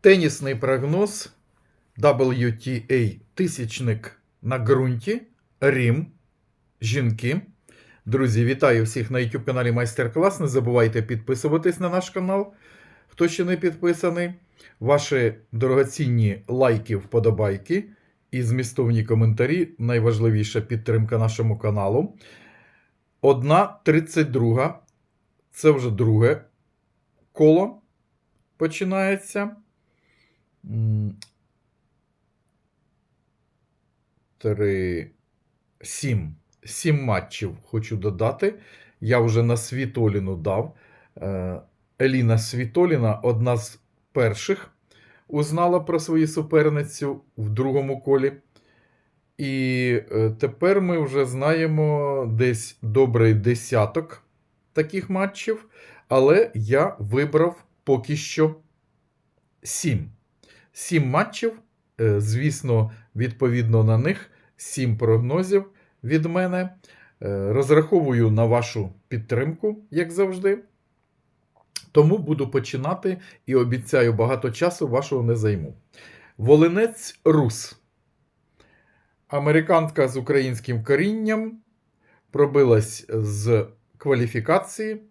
Тенісний прогноз WTA тисячник на ґрунті, Рім, жінки. Друзі, вітаю всіх на YouTube каналі Майстер-клас. Не забувайте підписуватись на наш канал, хто ще не підписаний. Ваші дорогоцінні лайки, вподобайки і змістовні коментарі найважливіша підтримка нашому каналу. Одна 32. Це вже друге коло починається. Три. Сім. Сім матчів хочу додати. Я вже на Світоліну дав. Е, Еліна Світоліна одна з перших узнала про свою суперницю в другому колі. І е, тепер ми вже знаємо десь добрий десяток таких матчів. Але я вибрав поки що сім. Сім матчів. Е, Звісно, відповідно на них сім прогнозів від мене. Е, Розраховую на вашу підтримку, як завжди. Тому буду починати і обіцяю, багато часу вашого не займу. Волинець Рус. Американка з українським корінням пробилась з кваліфікації.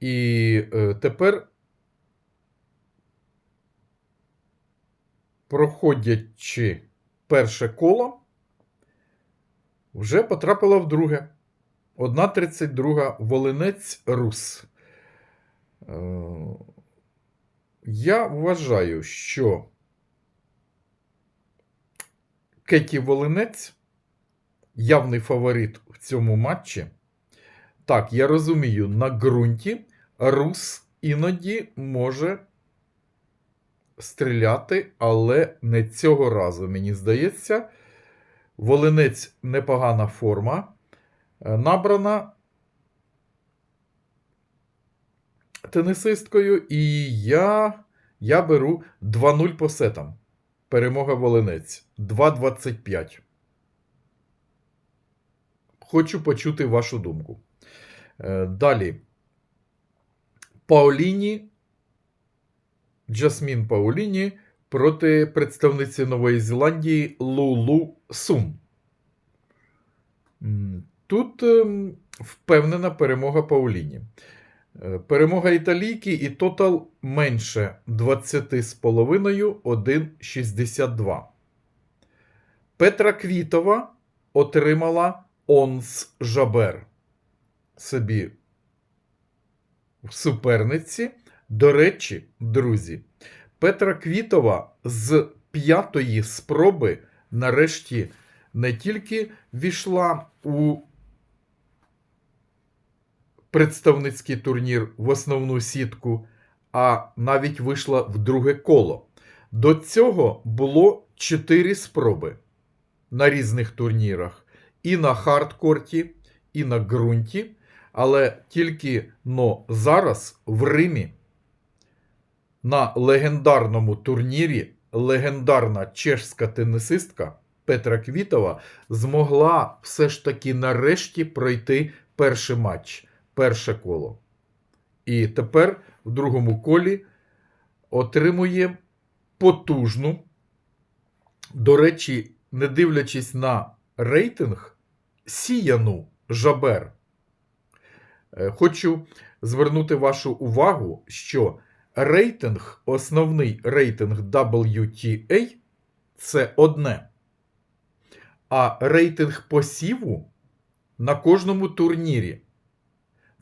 І е, тепер, проходячи перше коло, вже потрапила в друге. 1.32 Волинець Рус. Е, Я вважаю, що Кеті Волинець явний фаворит в цьому матчі. Так, я розумію, на ґрунті Рус іноді може стріляти, але не цього разу, мені здається. Волинець непогана форма. Е, Набрана тенісисткою, і я, я беру 2-0 по сетам. Перемога Волинець 2-25. Хочу почути вашу думку. Е, Далі. Пауліні. Джасмін Пауліні проти представниці Нової Зеландії Лулу Сун. Тут ем, впевнена перемога Пауліні. Е, Перемога італійки і тотал менше 20,5 1,62. Петра Квітова отримала Онс Жабер собі в суперниці. До речі, друзі, Петра Квітова з п'ятої спроби нарешті не тільки війшла у представницький турнір в основну сітку, а навіть вийшла в друге коло. До цього було чотири спроби на різних турнірах: і на хардкорті, і на ґрунті. Але тільки но зараз в Римі на легендарному турнірі легендарна чешська тенісистка Петра Квітова змогла все ж таки нарешті пройти перший матч, перше коло. І тепер в другому колі отримує потужну. До речі, не дивлячись на рейтинг, сіяну Жабер. Е, Хочу звернути вашу увагу, що рейтинг, основний рейтинг WTA це одне. А рейтинг посіву на кожному турнірі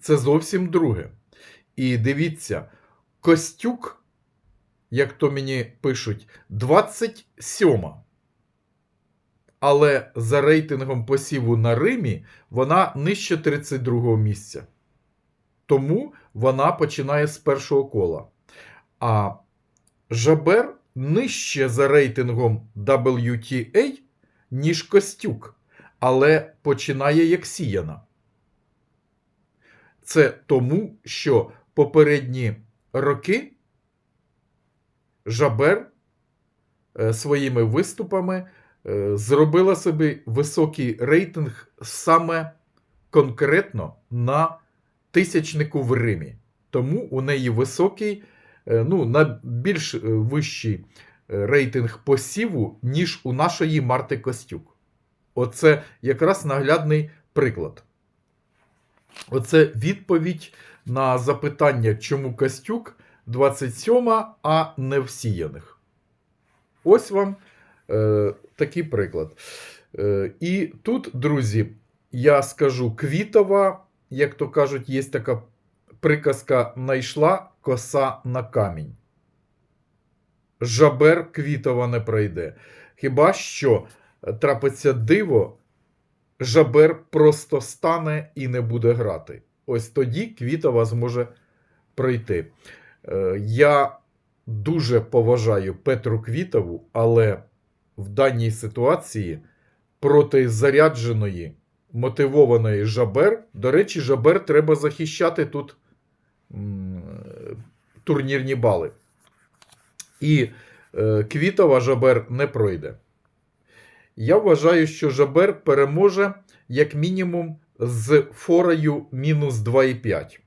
це зовсім друге. І дивіться, Костюк, як то мені пишуть, 27. Але за рейтингом посіву на Римі вона нижче 32 місця. Тому вона починає з першого кола. А Жабер нижче за рейтингом WTA, ніж Костюк, але починає як сіяна. Це тому, що попередні роки Жабер е, своїми виступами е, зробила собі високий рейтинг саме конкретно на тисячнику в Римі. Тому у неї високий ну, на більш е, вищий е, рейтинг посіву, ніж у нашої Марти Костюк. Оце якраз наглядний приклад. Оце відповідь на запитання, чому Костюк 27, а не всіяних. Ось вам е, такий приклад. Е, і тут, друзі, я скажу Квітова, як то кажуть, є така приказка найшла коса на камінь. Жабер Квітова не пройде. Хіба що трапиться диво, жабер просто стане і не буде грати. Ось тоді Квітова зможе пройти. Е, Я дуже поважаю Петру Квітову, але в даній ситуації проти зарядженої, мотивованої Жабер, до речі, Жабер треба захищати тут турнірні бали. І е, Квітова Жабер не пройде. Я вважаю, що Жабер переможе як мінімум з форою мінус 2,5.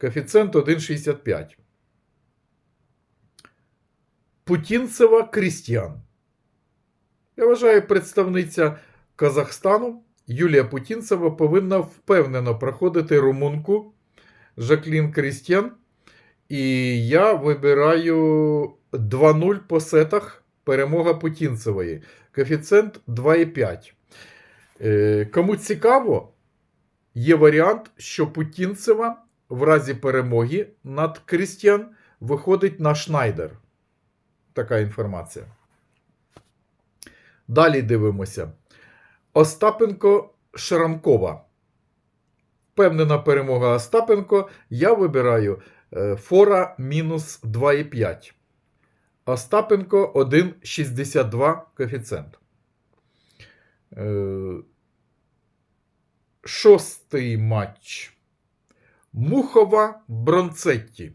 Коефіцієнт 1,65. Путінцева Крістіан. Я вважаю, представниця Казахстану Юлія Путінцева повинна впевнено проходити румунку Жаклін Крістіан. І я вибираю 2-0 по сетах перемога Путінцевої. Коефіцієнт 2,5. Е, Кому цікаво, є варіант, що Путінцева в разі перемоги над Крістіан виходить на Шнайдер. Така інформація. Далі дивимося. Остапенко Шрамкова. Впевнена перемога Остапенко. Я вибираю е, фора мінус 2,5. Остапенко 1,62 коефіцієнт. Е, Шостий матч. Мухова Бронцетті.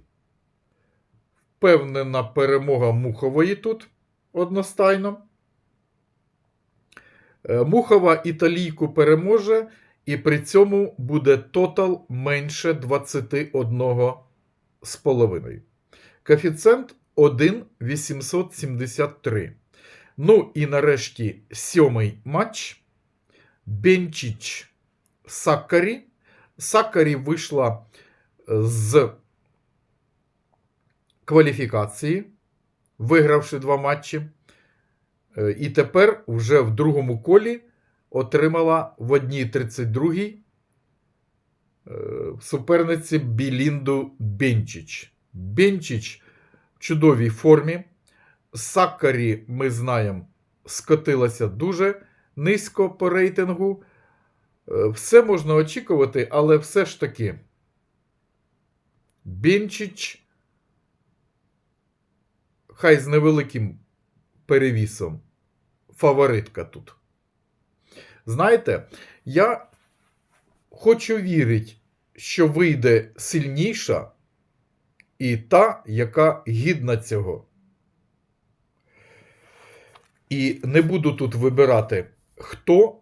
Впевнена перемога Мухової тут одностайно. Е, Мухова італійку переможе, і при цьому буде тотал менше 21,5. Коефіцієнт 1,873. Ну і нарешті сьомий матч. Бенчіч Саккарі. Саккарі вийшла з кваліфікації, вигравши два матчі. Е, І тепер вже в другому колі отримала в одній 32-й е, суперниці Білінду Бенчіч. Бенчіч в чудовій формі. Саккарі, ми знаємо, скотилася дуже низько по рейтингу. Е, Все можна очікувати, але все ж таки. Бенчіч, хай з невеликим перевісом. Фаворитка тут. Знаєте, я хочу вірити, що вийде сильніша і та, яка гідна цього. І не буду тут вибирати, хто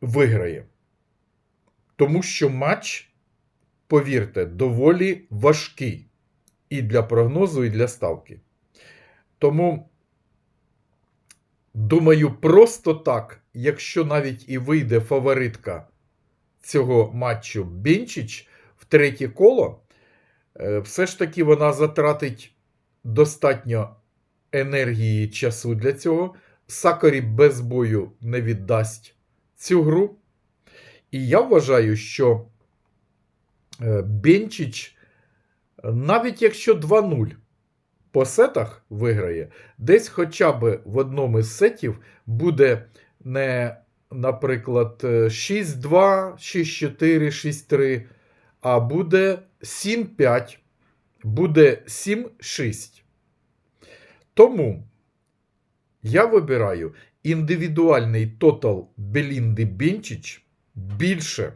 виграє. Тому що матч, повірте, доволі важкий і для прогнозу, і для ставки. Тому, думаю, просто так, якщо навіть і вийде фаворитка цього матчу Бенчич в третє коло, е, все ж таки вона затратить достатньо енергії і часу для цього. Сакарі без бою не віддасть цю гру. І я вважаю, що е, Бенчич, навіть якщо 2-0 по сетах виграє, десь хоча б в одному із сетів буде не, наприклад, е, 6-2, 6-4, 6-3, а буде 7-5, буде 7-6. Тому я вибираю індивідуальний тотал Белінди Бенчич більше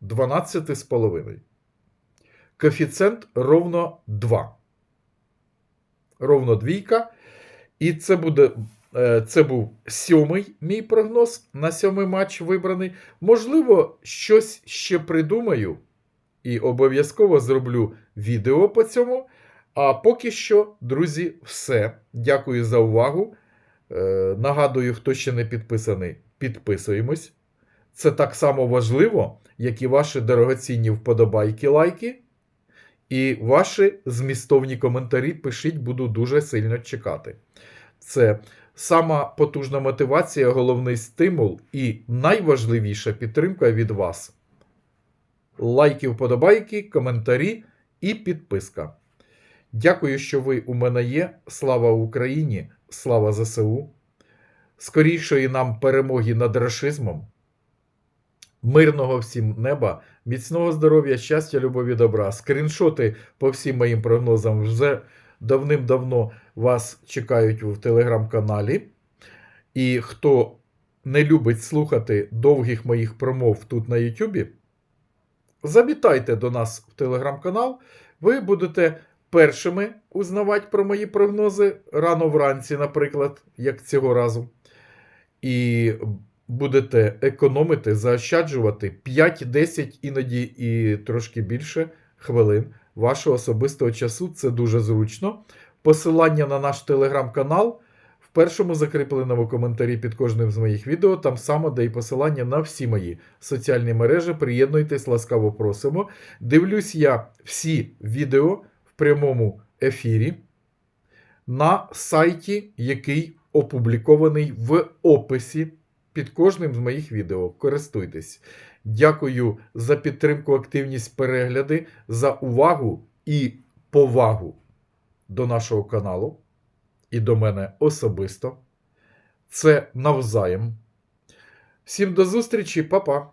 12,5. Коефіцієнт ровно 2. Ровно двійка. І це буде. Е, Це був сьомий мій прогноз на сьомий матч вибраний. Можливо, щось ще придумаю і обов'язково зроблю відео по цьому. А поки що, друзі, все. Дякую за увагу. Е, Нагадую, хто ще не підписаний, підписуємось. Це так само важливо, як і ваші дорогоцінні вподобайки, лайки. І ваші змістовні коментарі пишіть, буду дуже сильно чекати. Це сама потужна мотивація, головний стимул і найважливіша підтримка від вас. Лайки, вподобайки, коментарі і підписка. Дякую, що ви у мене є. Слава Україні! Слава ЗСУ! Скорішої нам перемоги над рашизмом. Мирного всім неба, міцного здоров'я, щастя, любові, добра. Скріншоти по всім моїм прогнозам вже давним-давно вас чекають в телеграм-каналі. І хто не любить слухати довгих моїх промов тут на Ютубі, завітайте до нас в телеграм-канал. Ви будете першими узнавати про мої прогнози рано вранці, наприклад, як цього разу. І будете економити, заощаджувати 5, 10, іноді і трошки більше хвилин вашого особистого часу. Це дуже зручно. Посилання на наш телеграм-канал в першому закріпленому коментарі під кожним з моїх відео, там само де і посилання на всі мої соціальні мережі. Приєднуйтесь, ласкаво просимо. Дивлюсь я всі відео в прямому ефірі на сайті, який опублікований в описі під кожним з моїх відео. Користуйтесь. Дякую за підтримку, активність, перегляди, за увагу і повагу до нашого каналу і до мене особисто. Це навзаєм. Всім до зустрічі, па-па!